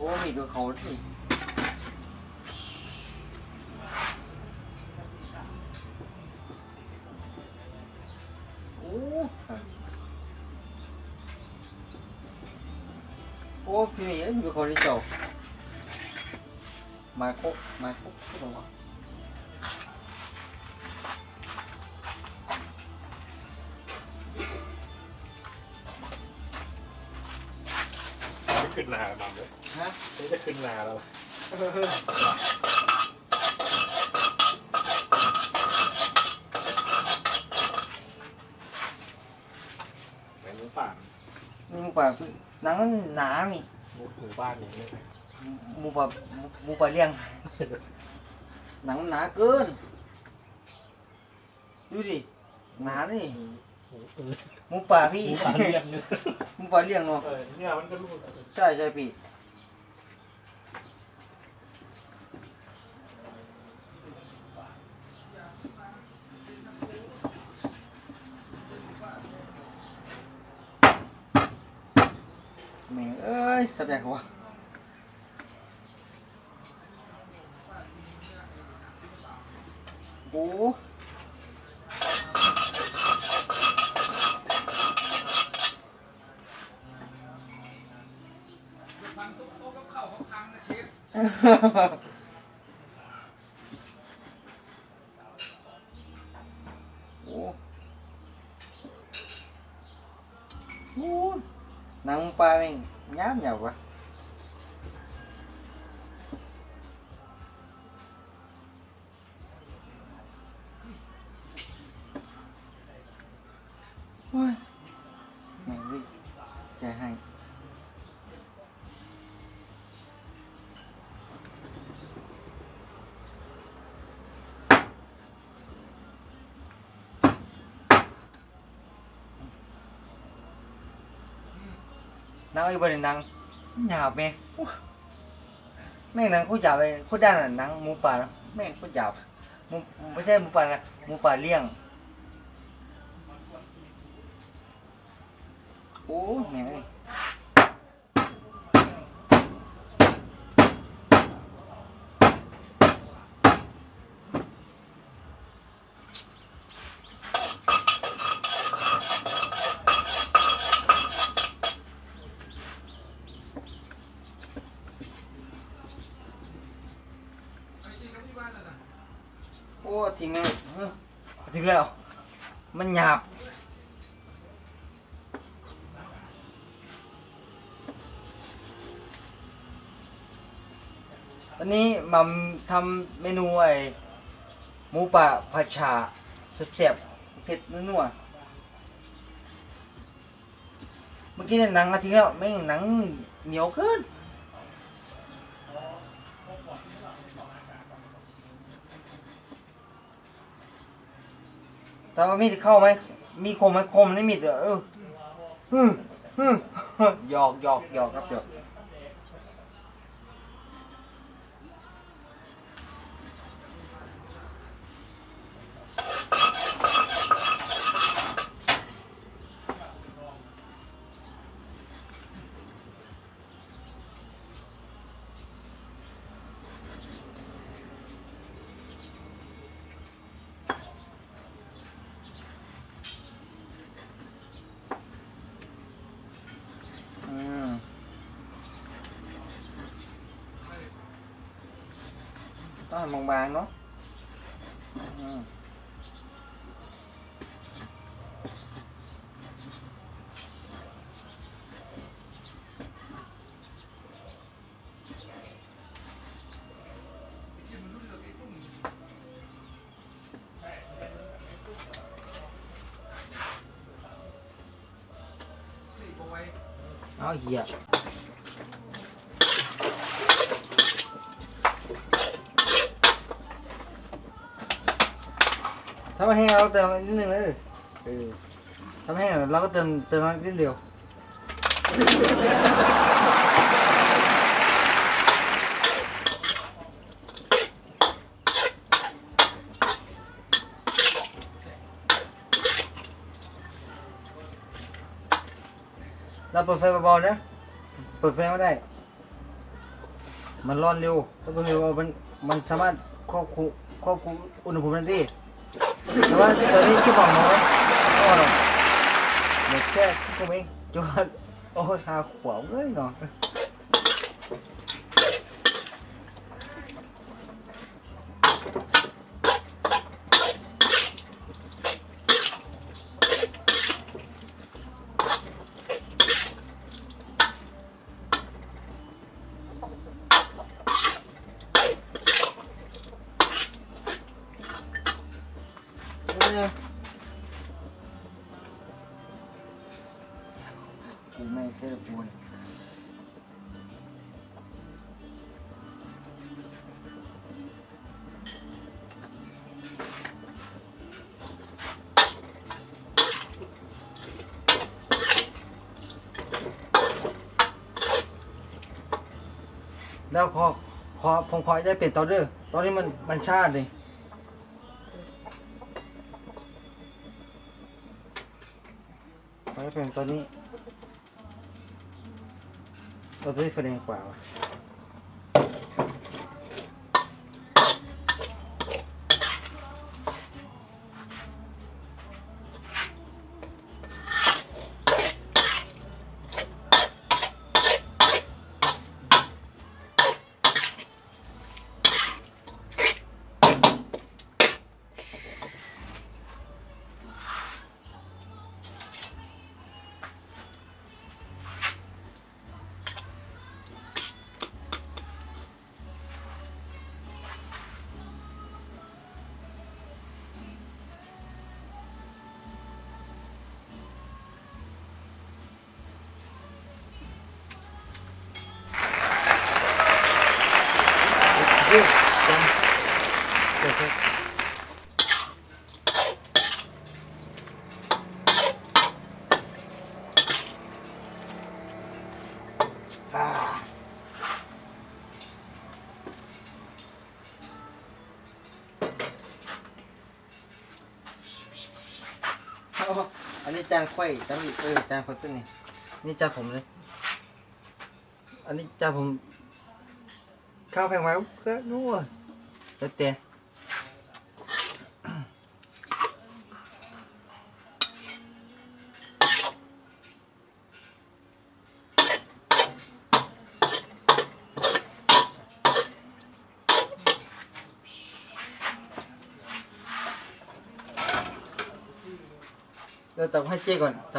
อ้มีตัวเขาดิโอ้โอ้พี่เอ๋มีตัวเขาที่เจ้ามาโคกมาโคกที่บอกว่า ขึ้นนาแล้วนำเลยฮะไม่ได้ขึ้นนาแล้วเหมือนหมูป่านี่หมูป่าหนังมันหนานี่หมูหมู่บ้านนี้เนี่ยหมูป่าหมูป่าเลี้ยง หนังมันหนาเกิน ดูดิหนานี่ หมูเออหมูป่าหพี่มูป่าเลี้ยงเนี่ยหมูป่าเลี้ยงเนาะเออเนี่ยมันก็รู้ใช่ใช่พี่แม่งเอ้ยสับแยกหัวโอ้ โอ้โหหนัง นังอยู่บนนังหยาบแม่แม่งนังโคตรหยาบเลยโคตรด้านน่ะนังหมูป่านะแม่งโคตรหยาบหมูไม่ใช่หมูป่านะหมูป่าเลี้ยงโอ้แม่ง โอ้ทิ้งแล้วทิ้งแล้ว มันหยาบวันนี้มัมทำเมนูไอ้หมูป่าผัดชาแซ่บๆเผ็ดนัวๆเมื่อกี้เนี่ยหนังอาทิตย์แล้วแม่งหนังเหนียวเกิน แต่ว่ามีดเข้าไหมมีคมไหมคมนี่มีดเอเออฮึฮึหยอกหยอกหยอกครับหยอก ต้องหั่นบางๆเนาะอืมเอาเหี้ย ถ้ามันแห้งเราเติมนิดนึงเลยเออถ้าไมันแห้งเราก็เติมเติมนิดเดียวเราเปิดไฟเบาๆนะ เปิดไฟไม่ได้ มันร้อนเร็วถ้าเพิ่งเร็วมัน มันสามารถควบคุมควบคุมอุณหภูมิได้ ดีแต่ว่าตอนนี้ชิบหอมน้อยไมู่ไม่เสื้อปูแล้วขอขอผมขอจะเปลี่ยนเตาเด้อตอนนี้มันมันชาดเลยขอจะเปลี่ยนตัวนี้ ตัวนี้ไฟแอ่าเอาอันนี้จานไข่จานเออจานไข่ตัวนี้นี่จานผมเลย อันนี้จานผมข้าวแพงไหมก็นู่นแล้วแต่ เดี๋ยวตักให้เจ๊ก่อนตั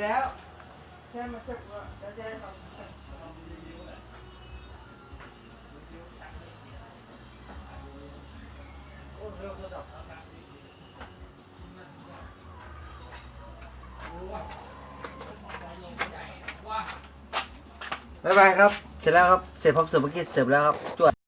กให้เจ๊จานหนึ่ง Wah, sudah ada apa nih? Wah, cuma. Dah แล้ว saya masak dah dah โอ้เร็วโทรศัพท์บ๊ายบายครับ เสร็จแล้วครับ เสร็จพร้อมเสิร์ฟเมื่อกี้เสิร์ฟแล้วครับจวด